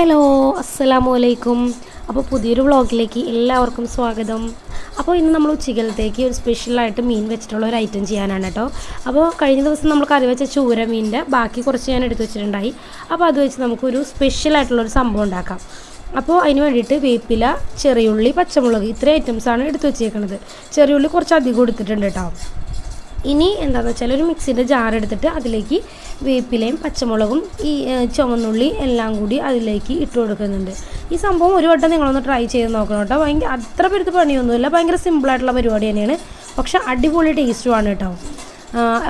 Hello അസ്സലാമു അലൈക്കും അപ്പോൾ പുതിയൊരു വ്ളോഗിലേക്ക് എല്ലാവർക്കും സ്വാഗതം. അപ്പോൾ ഇന്ന് നമ്മൾ ഉച്ചക്കലത്തേക്ക് ഒരു സ്പെഷ്യലായിട്ട് മീൻ വെച്ചിട്ടുള്ള ഒരു ഐറ്റം ചെയ്യാനാണ് കേട്ടോ. അപ്പോൾ കഴിഞ്ഞ ദിവസം നമ്മൾ കറി വെച്ച ചൂര മീനിന്റെ ബാക്കി കുറച്ച് ഞാൻ എടുത്ത് വെച്ചിട്ടുണ്ടായി. അപ്പോൾ അത് വെച്ച് നമുക്കൊരു സ്പെഷ്യലായിട്ടുള്ളൊരു സംഭവം ഉണ്ടാക്കാം. അപ്പോൾ അതിന് വേണ്ടിയിട്ട് വേപ്പില ചെറിയുള്ളി പച്ചമുളക് ഇത്രയും ഐറ്റംസാണ് എടുത്ത് വെച്ചേക്കുന്നത് ചെറിയുള്ളി കുറച്ച് അധികം എടുത്തിട്ടുണ്ട് കേട്ടോ. ഇനി എന്താണെന്ന് വെച്ചാൽ ഒരു മിക്സിന്റെ ജാർ എടുത്തിട്ട് അതിലേക്ക് വേപ്പിലയും പച്ചമുളകും ഈ ചുവന്നുള്ളി എല്ലാം കൂടി അതിലേക്ക് ഇട്ട് കൊടുക്കുന്നുണ്ട്. ഈ സംഭവം ഒരു വട്ടം നിങ്ങളൊന്ന് ട്രൈ ചെയ്ത് നോക്കണം കേട്ടോ. ഭയങ്കര അത്ര പേർക്ക് പണിയൊന്നുമില്ല. ഭയങ്കര സിമ്പിളായിട്ടുള്ള പരിപാടി തന്നെയാണ്. പക്ഷെ അടിപൊളി ടേസ്റ്റുമാണ് കേട്ടോ.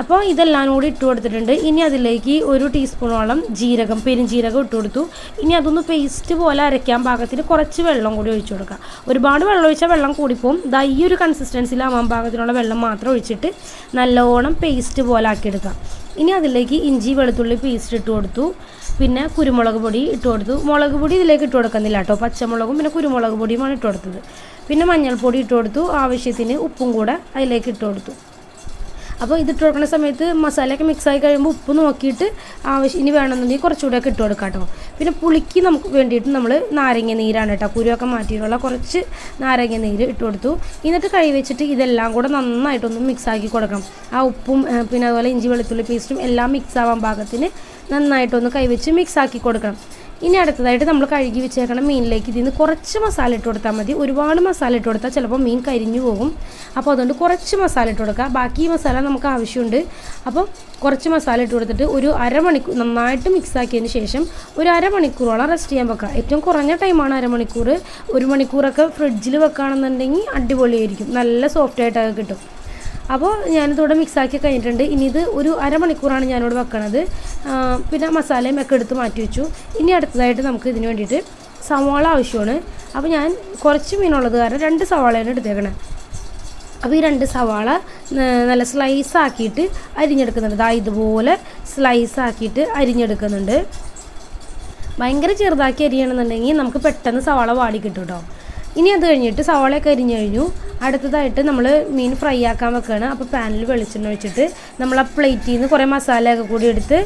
അപ്പോൾ ഇതെല്ലാം കൂടി ഇട്ട് കൊടുത്തിട്ടുണ്ട്. ഇനി അതിലേക്ക് ഒരു ടീസ്പൂണോളം ജീരകം പെരുംജീരകം ഇട്ട് കൊടുത്തു. ഇനി അതൊന്ന് പേസ്റ്റ് പോലെ അരയ്ക്കാൻ പാകത്തിന് കുറച്ച് വെള്ളം കൂടി ഒഴിച്ചു കൊടുക്കുക ഒരുപാട് വെള്ളം ഒഴിച്ചാൽ വെള്ളം കൂടിപ്പോവും. ദാ ഈ ഒരു കൺസിസ്റ്റൻസിലാവാൻ പാകത്തിനുള്ള വെള്ളം മാത്രം ഒഴിച്ചിട്ട് നല്ലോണം പേസ്റ്റ് പോലെ ആക്കിയെടുക്കുക ഇനി അതിലേക്ക് ഇഞ്ചി വെളുത്തുള്ളി പേസ്റ്റ് ഇട്ട് കൊടുത്തു. പിന്നെ കുരുമുളക് പൊടി ഇട്ട് കൊടുത്തു. മുളക് പൊടി ഇതിലേക്ക് ഇട്ട് കൊടുക്കുന്നില്ല കേട്ടോ. പച്ചമുളകും പിന്നെ കുരുമുളക് പൊടിയുമാണ് ഇട്ട് കൊടുത്തത്. പിന്നെ മഞ്ഞൾപ്പൊടി ഇട്ട് കൊടുത്തു. ആവശ്യത്തിന് ഉപ്പും കൂടെ അതിലേക്ക് ഇട്ട് കൊടുത്തു. അപ്പോൾ ഇത് ഇട്ട് കൊടുക്കുന്ന സമയത്ത് മസാലയൊക്കെ മിക്സ് ആയി കഴിയുമ്പോൾ ഉപ്പ് നോക്കിയിട്ട് ആവശ്യം ഇനി വേണമെന്നുണ്ടെങ്കിൽ കുറച്ചുകൂടെ ഒക്കെ ഇട്ട് കൊടുക്കാം കേട്ടോ. പിന്നെ പുളിക്ക് നമുക്ക് വേണ്ടിയിട്ട് നമ്മൾ നാരങ്ങ നീരാണ് കേട്ടോ. കുരുവൊക്കെ മാറ്റിയിട്ടുള്ള കുറച്ച് നാരങ്ങ നീര് ഇട്ട് കൊടുത്തു. എന്നിട്ട് കൈ വെച്ചിട്ട് ഇതെല്ലാം കൂടെ നന്നായിട്ടൊന്ന് മിക്സ് ആക്കി കൊടുക്കണം. ആ ഉപ്പും പിന്നെ അതുപോലെ ഇഞ്ചി വെളുത്തുള്ളി പേസ്റ്റും എല്ലാം മിക്സ് ആവാൻ പാകത്തിന് നന്നായിട്ടൊന്ന് കൈവച്ച് മിക്സ് ആക്കി കൊടുക്കണം. ഇനി അടുത്തതായിട്ട് നമ്മൾ കഴുകി വെച്ചേക്കണ മീനിലേക്ക് ഇതിൽ നിന്ന് കുറച്ച് മസാല ഇട്ട് കൊടുത്താൽ മതി. ഒരുപാട് മസാല ഇട്ട് കൊടുത്താൽ ചിലപ്പോൾ മീൻ കരിഞ്ഞു പോകും. അപ്പോൾ അതുകൊണ്ട് കുറച്ച് മസാല ഇട്ട് കൊടുക്കുക. ബാക്കി മസാല നമുക്ക് ആവശ്യമുണ്ട്. അപ്പോൾ കുറച്ച് മസാല ഇട്ട് കൊടുത്തിട്ട് ഒരു അരമണിക്കൂർ നന്നായിട്ട് മിക്സ് ആക്കിയതിന് ശേഷം ഒരു അരമണിക്കൂറോളം റെസ്റ്റ് ചെയ്യാൻ വെക്കുക. ഏറ്റവും കുറഞ്ഞ ടൈമാണ് അരമണിക്കൂർ. ഒരു മണിക്കൂറൊക്കെ ഫ്രിഡ്ജിൽ വെക്കുകയാണെന്നുണ്ടെങ്കിൽ അടിപൊളിയായിരിക്കും. നല്ല സോഫ്റ്റായിട്ടൊക്കെ കിട്ടും. അപ്പോൾ ഞാനിതോടെ മിക്സാക്കി കഴിഞ്ഞിട്ടുണ്ട്. ഇനി ഇത് ഒരു അരമണിക്കൂറാണ് ഞാനിവിടെ വെക്കണത്. പിന്നെ മസാലയും ഒക്കെ എടുത്ത് മാറ്റി വെച്ചു. ഇനി അടുത്തതായിട്ട് നമുക്ക് ഇതിന് വേണ്ടിയിട്ട് സവാള ആവശ്യമാണ്. അപ്പോൾ ഞാൻ കുറച്ച് മീനുള്ളത് കാരണം രണ്ട് സവാളയാണ് എടുത്തേക്കണേ. അപ്പോൾ ഈ രണ്ട് സവാള നല്ല സ്ലൈസ് ആക്കിയിട്ട് അരിഞ്ഞെടുക്കുന്നുണ്ട്. ദാ ഇതുപോലെ സ്ലൈസ് ആക്കിയിട്ട് അരിഞ്ഞെടുക്കുന്നുണ്ട്. ഭയങ്കര ചെറുതാക്കി അരിയണമെന്നുണ്ടെങ്കിൽ നമുക്ക് പെട്ടെന്ന് സവാള വാടി കിട്ടും കേട്ടോ ഇനി അത് കഴിഞ്ഞിട്ട് സവാളയൊക്കെ അരിഞ്ഞു കഴിഞ്ഞു. അടുത്തതായിട്ട് നമ്മൾ മീൻ ഫ്രൈ ആക്കാൻ വെക്കുകയാണ് അപ്പോൾ പാനിൽ വെളിച്ചെണ്ണ ഒഴിച്ചിട്ട് നമ്മൾ ആ പ്ലേറ്റിൽ നിന്ന് കുറേ മസാലയൊക്കെ കൂടി എടുത്ത്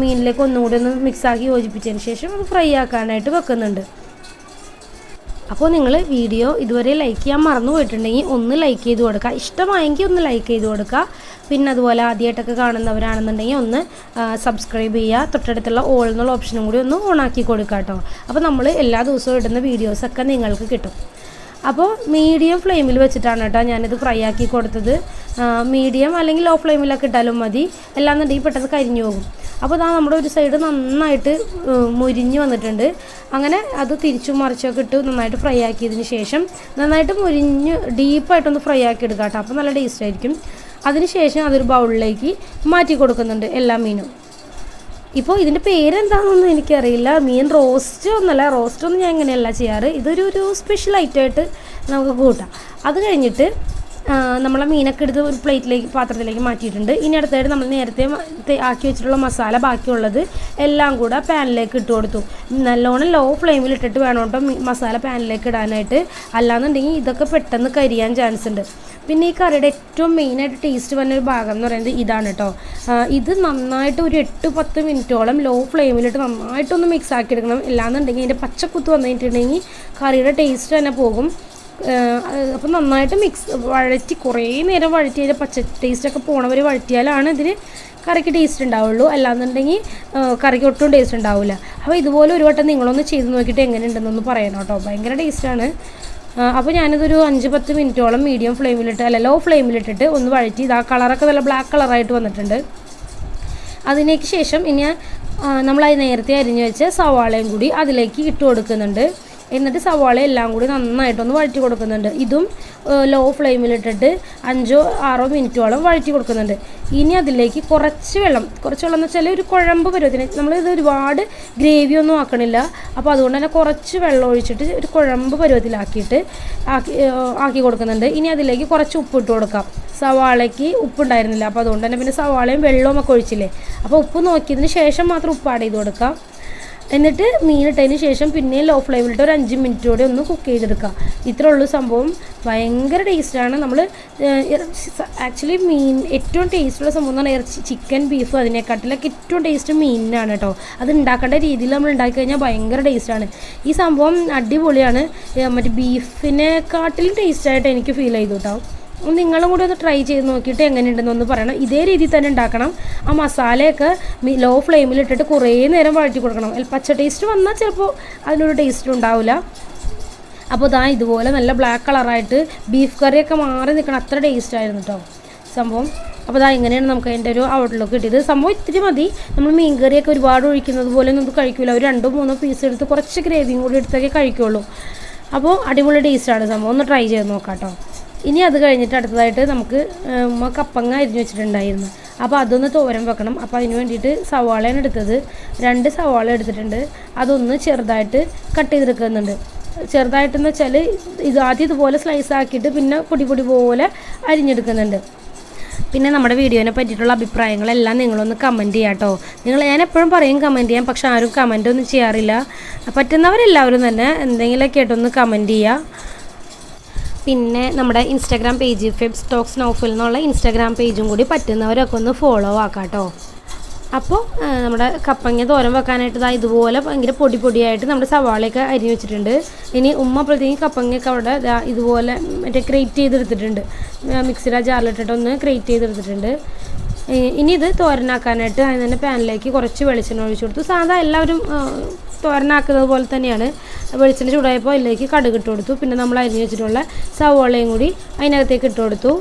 മീനിലേക്ക് ഒന്നുകൂടി ഒന്ന് മിക്സാക്കി യോജിപ്പിച്ചതിന് ശേഷം അത് ഫ്രൈ ആക്കാനായിട്ട് വെക്കുന്നുണ്ട്. അപ്പോൾ നിങ്ങൾ വീഡിയോ ഇതുവരെ ലൈക്ക് ചെയ്യാൻ മറന്നു പോയിട്ടുണ്ടെങ്കിൽ ഒന്ന് ലൈക്ക് ചെയ്ത് കൊടുക്കുക. ഇഷ്ടമായെങ്കിൽ ഒന്ന് ലൈക്ക് ചെയ്ത് കൊടുക്കുക. പിന്നെ അതുപോലെ ആദ്യമായിട്ടൊക്കെ കാണുന്നവരാണെന്നുണ്ടെങ്കിൽ ഒന്ന് സബ്സ്ക്രൈബ് ചെയ്യുക. തൊട്ടടുത്തുള്ള ഓൾ എന്നുള്ള ഓപ്ഷനും കൂടി ഒന്ന് ഓണാക്കി കൊടുക്കുക കേട്ടോ. അപ്പോൾ നമ്മൾ എല്ലാ ദിവസവും ഇടുന്ന വീഡിയോസൊക്കെ നിങ്ങൾക്ക് കിട്ടും. അപ്പോൾ മീഡിയം ഫ്ലെയിമിൽ വെച്ചിട്ടാണ് കേട്ടോ ഞാനിത് ഫ്രൈ ആക്കി കൊടുത്തത്. മീഡിയം അല്ലെങ്കിൽ ലോ ഫ്ലെയിമിലൊക്കെ ഇട്ടാലും മതി. എല്ലാന്നുണ്ടെങ്കിൽ പെട്ടെന്ന് കരിഞ്ഞു പോകും. അപ്പോൾ ഇതാ നമ്മുടെ ഒരു സൈഡ് നന്നായിട്ട് മുരിഞ്ഞ് വന്നിട്ടുണ്ട്. അങ്ങനെ അത് തിരിച്ചു മറിച്ചൊക്കെ ഇട്ട് നന്നായിട്ട് ഫ്രൈ ആക്കിയതിന് ശേഷം നന്നായിട്ട് മുരിഞ്ഞ് ഡീപ്പായിട്ടൊന്ന് ഫ്രൈ ആക്കി എടുക്കാം കേട്ടോ. അപ്പോൾ നല്ല ടേസ്റ്റ് ആയിരിക്കും. അതിന് ശേഷം അതൊരു ബൗളിലേക്ക് മാറ്റി കൊടുക്കുന്നുണ്ട് എല്ലാ മീനും. ഇപ്പോൾ ഇതിന്റെ പേരെന്താണെന്നൊന്നും എനിക്കറിയില്ല. മീൻ റോസ്റ്റ് ഒന്നല്ല റോസ്റ്റ് ഒന്നും ഞാൻ ഇങ്ങനെയല്ല ചെയ്യാറ്. ഇതൊരു ഒരു സ്പെഷ്യൽ ഐറ്റമായിട്ട് നമുക്ക് കൂട്ടാം. അത് കഴിഞ്ഞിട്ട് നമ്മളെ മീനൊക്കെ എടുത്ത് ഒരു പ്ലേറ്റിലേക്ക് പാത്രത്തിലേക്ക് മാറ്റിയിട്ടുണ്ട്. ഇനി അടുത്തായിട്ട് നമ്മൾ നേരത്തെ ആക്കി വെച്ചിട്ടുള്ള മസാല ബാക്കിയുള്ളത് എല്ലാം കൂടെ പാനിലേക്ക് ഇട്ട് കൊടുത്തു. നല്ലോണം ലോ ഫ്ലെയിമിൽ ഇട്ടിട്ട് വേണം കേട്ടോ മസാല പാനിലേക്ക് ഇടാനായിട്ട്. അല്ലാന്നുണ്ടെങ്കിൽ ഇതൊക്കെ പെട്ടെന്ന് കരിയാൻ ചാൻസ് ഉണ്ട്. പിന്നെ ഈ കറിയുടെ ഏറ്റവും മെയിനായിട്ട് ടേസ്റ്റ് വന്നൊരു ഭാഗം എന്ന് പറയുന്നത് ഇതാണ് കേട്ടോ. ഇത് നന്നായിട്ട് ഒരു എട്ട് പത്ത് മിനിറ്റോളം ലോ ഫ്ലെയിമിലിട്ട് നന്നായിട്ടൊന്ന് മിക്സ് ആക്കി എടുക്കണം. അല്ലാന്നുണ്ടെങ്കിൽ അതിന്റെ പച്ചക്കുത്ത് വന്നിട്ടുണ്ടെങ്കിൽ കറിയുടെ ടേസ്റ്റ് തന്നെ പോകും. അപ്പം നന്നായിട്ട് മിക്സ് വഴറ്റി കുറേ നേരം വഴറ്റി അതിന്റെ പച്ച ടേസ്റ്റൊക്കെ പോണവർ വഴറ്റിയാലാണ് ഇതിന് കറിക്ക് ടേസ്റ്റ് ഉണ്ടാവുള്ളൂ. അല്ലാന്നുണ്ടെങ്കിൽ കറിക്ക് ഒട്ടും ടേസ്റ്റ് ഉണ്ടാവില്ല അപ്പോൾ ഇതുപോലെ ഒരു വട്ടം നിങ്ങളൊന്ന് ചെയ്ത് നോക്കിയിട്ട് എങ്ങനെ ഉണ്ടെന്നൊന്ന് പറയണം കേട്ടോ. ഭയങ്കര ടേസ്റ്റാണ് അപ്പോൾ ഞാനിതൊരു അഞ്ച് പത്ത് മിനിറ്റോളം മീഡിയം ഫ്ലെയിമിലിട്ട് അല്ല ലോ ഫ്ലെയിമിലിട്ടിട്ട് ഒന്ന് വഴറ്റി ഇത് ആ കളറൊക്കെ നല്ല ബ്ലാക്ക് കളറായിട്ട് വന്നിട്ടുണ്ട്. അതിനേക്ക് ശേഷം ഇനി നമ്മൾ നേരത്തെ അരിഞ്ഞു വെച്ച സവാളയും കൂടി അതിലേക്ക് ഇട്ട് കൊടുക്കുന്നുണ്ട്. എന്നിട്ട് സവാള എല്ലാം കൂടി നന്നായിട്ടൊന്ന് വഴറ്റി കൊടുക്കുന്നുണ്ട്. ഇതും ലോ ഫ്ലെയിമിലിട്ടിട്ട് അഞ്ചോ ആറോ മിനിറ്റോളം വഴറ്റി കൊടുക്കുന്നുണ്ട്. ഇനി അതിലേക്ക് കുറച്ച് വെള്ളം കുറച്ച് വെള്ളം എന്ന് വെച്ചാൽ ഒരു കുഴമ്പ് പരുവത്തിന് നമ്മളിത് ഒരുപാട് ഗ്രേവി ഒന്നും ആക്കണില്ല. അപ്പോൾ അതുകൊണ്ട് തന്നെ കുറച്ച് വെള്ളം ഒഴിച്ചിട്ട് ഒരു കുഴമ്പ് പരുവത്തിലാക്കിയിട്ട് ആക്കി ആക്കി കൊടുക്കുന്നുണ്ട്. ഇനി അതിലേക്ക് കുറച്ച് ഉപ്പ് ഇട്ട് കൊടുക്കാം. സവാളയ്ക്ക് ഉപ്പുണ്ടായിരുന്നില്ല അപ്പോൾ അതുകൊണ്ട് തന്നെ പിന്നെ സവാളയും വെള്ളവും ഒക്കെ ഒഴിച്ചില്ലേ. അപ്പോൾ ഉപ്പ് നോക്കിയതിന് ശേഷം മാത്രം ഉപ്പ് ആഡ് ചെയ്ത് കൊടുക്കാം. എന്നിട്ട് മീൻ മീനിട്ടതിന് ശേഷം പിന്നെയും ലോ ഫ്ലെയിമിലിട്ട് ഒരു അഞ്ച് മിനിറ്റ് കൂടി ഒന്ന് കുക്ക് ചെയ്തെടുക്കുക. ഇത്രേ ഉള്ളൂ സംഭവം. ഭയങ്കര ടേസ്റ്റാണ് നമ്മൾ ആക്ച്വലി മീൻ ഏറ്റവും ടേസ്റ്റുള്ള സംഭവം എന്ന് പറഞ്ഞാൽ ഇറച്ചി ചിക്കൻ ബീഫ് അതിനെക്കാട്ടിലൊക്കെ ഏറ്റവും ടേസ്റ്റ് മീനിനാണ് കേട്ടോ അത് ഉണ്ടാക്കേണ്ട രീതിയിൽ നമ്മൾ ഉണ്ടാക്കി കഴിഞ്ഞാൽ ഭയങ്കര ടേസ്റ്റാണ് ഈ സംഭവം അടിപൊളിയാണ്. മറ്റേ ബീഫിനെക്കാട്ടിലും ടേസ്റ്റായിട്ട് എനിക്ക് ഫീൽ ചെയ്തു കേട്ടോ നിങ്ങളും കൂടി ഒന്ന് ട്രൈ ചെയ്ത് നോക്കിയിട്ട് എങ്ങനെയുണ്ടെന്ന് ഒന്ന് പറയണം. ഇതേ രീതിയിൽ തന്നെ ഉണ്ടാക്കണം. ആ മസാലയൊക്കെ ലോ ഫ്ലെയിമിൽ ഇട്ടിട്ട് കുറേ നേരം വഴറ്റി കൊടുക്കണം. പച്ച ടേസ്റ്റ് വന്നാൽ ചിലപ്പോൾ അതിനൊരു ടേസ്റ്റ് ഉണ്ടാവില്ല അപ്പോൾ ഇതാ ഇതുപോലെ നല്ല ബ്ലാക്ക് കളറായിട്ട് ബീഫ് കറിയൊക്കെ മാറി നിൽക്കണം അത്ര ടേസ്റ്റ് ആയിരുന്നു കേട്ടോ സംഭവം. അപ്പോൾ ഇതാ ഇങ്ങനെയാണ് നമുക്ക് അതിന്റെ ഒരു ഔട്ട്ലുക്ക് കിട്ടിയത്. സംഭവം ഇത്തിരി മതി. നമ്മൾ മീൻ കറിയൊക്കെ ഒരുപാട് ഒഴിക്കുന്നത് പോലെ ഒന്നും കഴിക്കില്ല ഒരു രണ്ടോ മൂന്നോ പീസ് എടുത്ത് കുറച്ച് ഗ്രേവിയും കൂടി എടുത്തൊക്കെ കഴിക്കുള്ളൂ. അപ്പോൾ അടിപൊളി ടേസ്റ്റാണ് സംഭവം. ഒന്ന് ട്രൈ ചെയ്ത് നോക്കാം കേട്ടോ ഇനി അത് കഴിഞ്ഞിട്ട് അടുത്തതായിട്ട് നമുക്ക് ഉമ്മ കപ്പങ്ങ അരിഞ്ഞു വെച്ചിട്ടുണ്ടായിരുന്നു. അപ്പോൾ അതൊന്ന് തോരൻ വെക്കണം. അപ്പോൾ അതിന് വേണ്ടിയിട്ട് സവാളയാണ് എടുത്തത്. രണ്ട് സവാള എടുത്തിട്ടുണ്ട്. അതൊന്ന് ചെറുതായിട്ട് കട്ട് ചെയ്തെടുക്കുന്നുണ്ട്. ചെറുതായിട്ടെന്ന് വെച്ചാൽ ഇത് ആദ്യം ഇതുപോലെ സ്ലൈസ് ആക്കിയിട്ട് പിന്നെ പൊടി പൊടി പോലെ അരിഞ്ഞെടുക്കുന്നുണ്ട്. പിന്നെ നമ്മുടെ വീഡിയോനെ പറ്റിയിട്ടുള്ള അഭിപ്രായങ്ങളെല്ലാം നിങ്ങളൊന്ന് കമന്റ് ചെയ്യാം കേട്ടോ നിങ്ങൾ ഞാൻ എപ്പോഴും പറയും കമന്റ് ചെയ്യാം പക്ഷെ ആരും കമന്റ് ഒന്നും ചെയ്യാറില്ല. പറ്റുന്നവരെല്ലാവരും തന്നെ എന്തെങ്കിലുമൊക്കെ ആയിട്ടൊന്ന് കമന്റ് ചെയ്യുക പിന്നെ നമ്മുടെ ഇൻസ്റ്റാഗ്രാം പേജ് ഫെബ് സ്റ്റോക്സ് നോഫിൽ എന്നുള്ള ഇൻസ്റ്റാഗ്രാം പേജും കൂടി പറ്റുന്നവരൊക്കെ ഒന്ന് ഫോളോ ആക്കാം കേട്ടോ അപ്പോൾ നമ്മുടെ കപ്പങ്ങ തോരൻ വെക്കാനായിട്ട് ഇതാ ഇതുപോലെ ഭയങ്കര പൊടി പൊടിയായിട്ട് നമ്മുടെ സവാളയൊക്കെ അരിഞ്ഞ് വെച്ചിട്ടുണ്ട്. ഇനി ഉമ്മ അപ്പോഴത്തേക്കും കപ്പങ്ങയൊക്കെ അവിടെ ഇതുപോലെ മറ്റേ ക്രേറ്റ് ചെയ്തെടുത്തിട്ടുണ്ട്. മിക്സിയുടെ ജാറിലിട്ടിട്ട് ഒന്ന് ക്രേറ്റ് ചെയ്തെടുത്തിട്ടുണ്ട്. ഇനി ഇത് തോരനാക്കാനായിട്ട് അതിന് തന്നെ പാനിലേക്ക് കുറച്ച് വെളിച്ചെണ്ണ ഒഴിച്ചു കൊടുത്തു. സാധാ എല്ലാവരും തോരനാക്കുന്നത് പോലെ തന്നെയാണ്. വെളിച്ചെണ്ണ ചൂടായപ്പോൾ അതിലേക്ക് കടുക് ഇട്ട് കൊടുത്തു. പിന്നെ നമ്മൾ അരിഞ്ഞ് വെച്ചിട്ടുള്ള സവാളയും കൂടി അതിനകത്തേക്ക് ഇട്ട് കൊടുത്തു.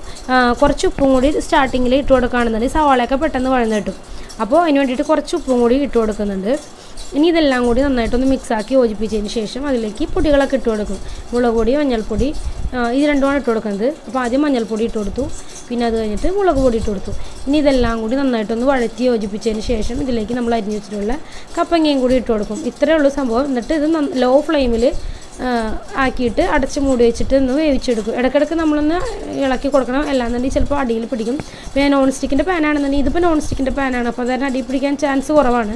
കുറച്ച് ഉപ്പും കൂടി സ്റ്റാർട്ടിങ്ങിൽ ഇട്ട് കൊടുക്കുകയാണെന്നുണ്ടെങ്കിൽ സവാളയൊക്കെ പെട്ടെന്ന് വഴന്ന് കിട്ടും. അപ്പോൾ അതിന് വേണ്ടിയിട്ട് കുറച്ച് ഉപ്പും കൂടി ഇട്ട് കൊടുക്കുന്നുണ്ട്. ഇനി ഇതെല്ലാം കൂടി നന്നായിട്ടൊന്ന് മിക്സാക്കി യോജിപ്പിച്ചതിന് ശേഷം അതിലേക്ക് പൊടികളൊക്കെ ഇട്ട് കൊടുക്കും. മുളക് പൊടി മഞ്ഞൾപ്പൊടി ഇത് രണ്ടുമാണ് ഇട്ട് കൊടുക്കുന്നത്. അപ്പോൾ ആദ്യം മഞ്ഞൾപ്പൊടി ഇട്ട് കൊടുത്തു. പിന്നെ അത് കഴിഞ്ഞിട്ട് മുളക് പൊടി ഇട്ട് കൊടുത്തു. ഇനി ഇതെല്ലാം കൂടി നന്നായിട്ടൊന്ന് വഴറ്റി യോജിപ്പിച്ചതിന് ശേഷം ഇതിലേക്ക് നമ്മൾ അരിഞ്ഞു വെച്ചിട്ടുള്ള കപ്പങ്ങയും കൂടി ഇട്ട് കൊടുക്കും. ഇത്രയേ ഉള്ളൂ സംഭവം. എന്നിട്ട് ഇത് ലോ ഫ്ലെയിമിൽ ആക്കിയിട്ട് അടച്ച് മൂടി വെച്ചിട്ട് ഒന്ന് വേവിച്ചെടുക്കും. ഇടയ്ക്കിടയ്ക്ക് നമ്മളൊന്ന് ഇളക്കി കൊടുക്കണം. അല്ലാന്നുണ്ടെങ്കിൽ ചിലപ്പോൾ അടിയിൽ പിടിക്കും. പിന്നെ നോൺ സ്റ്റിക്കിന്റെ പാനാണെന്നുണ്ടെങ്കിൽ ഇതിപ്പോൾ നോൺ സ്റ്റിക്കിന്റെ പാനാണ് അപ്പോൾ അതിന് അടിയിൽ പിടിക്കാൻ ചാൻസ് കുറവാണ്.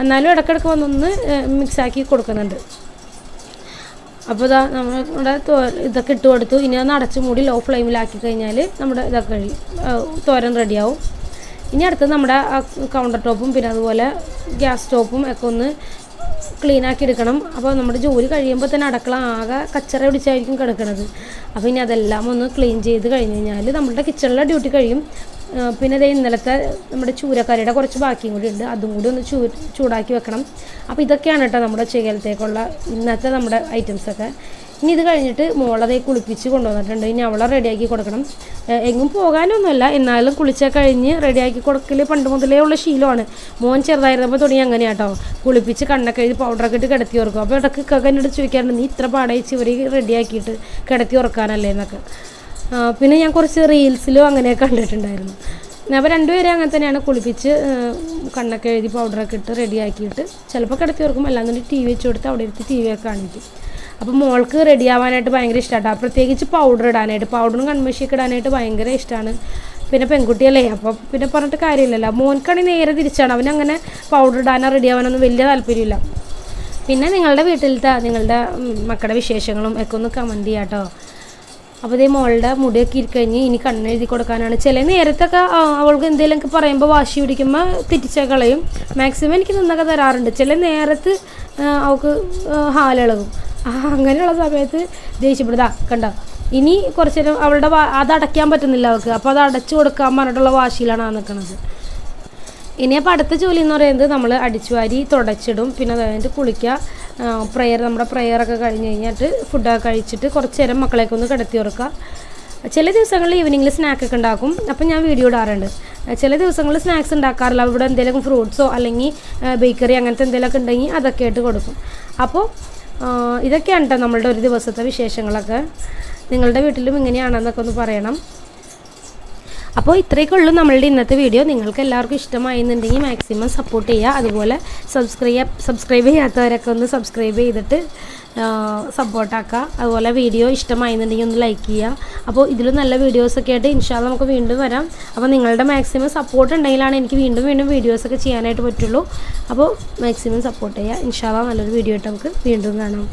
എന്നാലും ഇടയ്ക്കിടയ്ക്ക് വന്നൊന്ന് മിക്സാക്കി കൊടുക്കുന്നുണ്ട്. അപ്പോൾ ഇതാ നമ്മുടെ തോ ഇതൊക്കെ ഇട്ട് കൊടുത്തു. ഇനി അത് അടച്ച് മൂടി ലോ ഫ്ലെയിമിലാക്കി കഴിഞ്ഞാൽ നമ്മുടെ ഇതൊക്കെ കഴിയും തോരൻ റെഡിയാവും ഇനി അടുത്തത് നമ്മുടെ കൗണ്ടർ ടോപ്പും പിന്നെ അതുപോലെ ഗ്യാസ് സ്റ്റോപ്പും ഒക്കെ ഒന്ന് ക്ലീൻ ആക്കി എടുക്കണം. അപ്പോൾ നമ്മുടെ ജോലി കഴിയുമ്പോൾ തന്നെ അടക്കള ആകെ കച്ചറ പിടിച്ചായിരിക്കും കിടക്കുന്നത് അപ്പോൾ ഇനി അതെല്ലാം ഒന്ന് ക്ലീൻ ചെയ്ത് കഴിഞ്ഞ് കഴിഞ്ഞാൽ നമ്മുടെ കിച്ചണിലെ ഡ്യൂട്ടി കഴിയും. പിന്നെ ദേ ഇന്നലത്തെ നമ്മുടെ ചൂരക്കറിയുടെ കുറച്ച് ബാക്കിയും കൂടി ഉണ്ട്. അതും കൂടി ഒന്ന് ചൂ ചൂടാക്കി വെക്കണം. അപ്പോൾ ഇതൊക്കെയാണ് കേട്ടോ നമ്മുടെ ചേലത്തേക്കുള്ള ഇന്നത്തെ നമ്മുടെ ഐറ്റംസൊക്കെ ഇനി ഇത് കഴിഞ്ഞിട്ട് മോളതെ കുളിപ്പിച്ച് കൊണ്ടുവന്നിട്ടുണ്ട്. ഇനി അവളെ റെഡിയാക്കി കൊടുക്കണം. എങ്ങും പോകാനൊന്നുമല്ല. എന്നാലും കുളിച്ച കഴിഞ്ഞ് റെഡിയാക്കി കൊടുക്കൽ പണ്ട് മുതലേ ഉള്ള ശീലമാണ്. മോൻ ചെറുതായിരുന്നപ്പോൾ തുടങ്ങി അങ്ങനെയാട്ടോ കുളിപ്പിച്ച് കണ്ണൊക്കെ എഴുതി പൗഡറൊക്കെ ഇട്ട് കിടത്തി ഉറക്കും. അപ്പോൾ ഇടയ്ക്ക് എന്നോട് ചോദിക്കാറുണ്ട് നീ ഇത്ര പാടയിച്ച് ഇവർ റെഡിയാക്കിയിട്ട് കിടത്തി ഉറക്കാനല്ലേ എന്നൊക്കെ. പിന്നെ ഞാൻ കുറച്ച് റീൽസിലും അങ്ങനെയൊക്കെ കണ്ടിട്ടുണ്ടായിരുന്നു. അപ്പോൾ രണ്ടുപേരും അങ്ങനെ തന്നെയാണ് കുളിപ്പിച്ച് കണ്ണൊക്കെ എഴുതി പൗഡറൊക്കെ ഇട്ട് റെഡിയാക്കിയിട്ട് ചിലപ്പോൾ കിടത്തി ഓർക്കും അല്ലാന്നുണ്ടെങ്കിൽ ടി വി വെച്ച് കൊടുത്ത് അവിടെ ഇരുത്തി ടി വി ഒക്കെ കാണിക്കും. അപ്പോൾ മോൾക്ക് റെഡി ആവാനായിട്ട് ഭയങ്കര ഇഷ്ടമാണ് പ്രത്യേകിച്ച് പൗഡർ ഇടാനായിട്ട് പൗഡറും കൺമഷിയൊക്കെ ഇടാനായിട്ട് ഭയങ്കര ഇഷ്ടമാണ് പിന്നെ പെൺകുട്ടിയല്ലേ അപ്പോൾ പിന്നെ പറഞ്ഞിട്ട് കാര്യമില്ലല്ലോ. മോൻക്കാണെങ്കിൽ നേരെ തിരിച്ചാണ്. അവനങ്ങനെ പൗഡർ ഇടാനോ റെഡി ആവാനൊന്നും വലിയ താല്പര്യമില്ല. പിന്നെ നിങ്ങളുടെ വീട്ടിലത്തെ നിങ്ങളുടെ മക്കളുടെ വിശേഷങ്ങളും ഒക്കെ ഒന്ന് കമന്റ് ചെയ്യാം കേട്ടോ അപ്പോൾ ഇതേ മോളുടെ മുടിയൊക്കെ ഇരിക്കഴിഞ്ഞ് ഇനി കണ്ണെഴുതി കൊടുക്കാനാണ്. ചില നേരത്തൊക്കെ അവൾക്ക് എന്തെങ്കിലുമൊക്കെ പറയുമ്പോൾ വാശി പിടിക്കുമ്പോൾ തെറ്റിച്ച കളയും. മാക്സിമം എനിക്ക് നിന്നൊക്കെ തരാറുണ്ട്. ചില നേരത്ത് അവൾക്ക് ഹാലിളകും അങ്ങനെയുള്ള സമയത്ത് ദേഷ്യപ്പെടുതാ കണ്ട? ഇനി കുറച്ച് നേരം അവളുടെ അത് അടയ്ക്കാൻ പറ്റുന്നില്ല അവൾക്ക്. അപ്പോൾ അത് അടച്ചു കൊടുക്കാൻ പറഞ്ഞിട്ടുള്ള വാശിയിലാണ് നിൽക്കുന്നത് ഇനി അപ്പോൾ അടുത്ത ജോലി എന്ന് പറയുന്നത് നമ്മൾ അടിച്ചുവാരി തുടച്ചിടും പിന്നെ അതായത് കുളിക്കുക പ്രെയർ നമ്മുടെ പ്രെയറൊക്കെ കഴിഞ്ഞ് കഴിഞ്ഞിട്ട് ഫുഡൊക്കെ കഴിച്ചിട്ട് കുറച്ച് നേരം മക്കളെയൊക്കെ ഒന്ന് കിടത്തി ഉറക്കുക. ചില ദിവസങ്ങളിൽ ഈവനിങ്ങിൽ സ്നാക്കൊക്കെ ഉണ്ടാക്കും. അപ്പം ഞാൻ വീഡിയോ ഇടാറുണ്ട്. ചില ദിവസങ്ങളിൽ സ്നാക്സ് ഉണ്ടാക്കാറില്ല. ഇവിടെ എന്തെങ്കിലും ഫ്രൂട്ട്സോ അല്ലെങ്കിൽ ബേക്കറി അങ്ങനത്തെ എന്തെങ്കിലുമൊക്കെ ഉണ്ടെങ്കിൽ അതൊക്കെ ആയിട്ട് കൊടുക്കും. അപ്പോൾ ഇതൊക്കെയാണ് കേട്ടോ നമ്മളുടെ ഒരു ദിവസത്തെ വിശേഷങ്ങളൊക്കെ. നിങ്ങളുടെ വീട്ടിലും ഇങ്ങനെയാണെന്നൊക്കെ ഒന്ന് പറയണം. അപ്പോൾ ഇത്രയൊക്കെ ഉള്ളൂ നമ്മളുടെ ഇന്നത്തെ വീഡിയോ നിങ്ങൾക്ക് എല്ലാവർക്കും ഇഷ്ടമായിരുന്നുണ്ടെങ്കിൽ മാക്സിമം സപ്പോർട്ട് ചെയ്യുക. അതുപോലെ സബ്സ്ക്രൈബ് സബ്സ്ക്രൈബ് ചെയ്യാത്തവരൊക്കെ ഒന്ന് സബ്സ്ക്രൈബ് ചെയ്തിട്ട് സപ്പോർട്ടാക്കുക അതുപോലെ വീഡിയോ ഇഷ്ടമായിരുന്നുണ്ടെങ്കിൽ ഒന്ന് ലൈക്ക് ചെയ്യുക. അപ്പോൾ ഇതിലും നല്ല വീഡിയോസൊക്കെ ആയിട്ട് ഇൻഷാല്ല നമുക്ക് വീണ്ടും വരാം. അപ്പോൾ നിങ്ങളുടെ മാക്സിമം സപ്പോർട്ട് ഉണ്ടെങ്കിലാണ് എനിക്ക് വീണ്ടും വീണ്ടും വീഡിയോസൊക്കെ ചെയ്യാനായിട്ട് പറ്റുള്ളൂ. അപ്പോൾ മാക്സിമം സപ്പോർട്ട് ചെയ്യുക. ഇൻഷാല്ല നല്ലൊരു വീഡിയോ ആയിട്ട് നമുക്ക് വീണ്ടും കാണാം.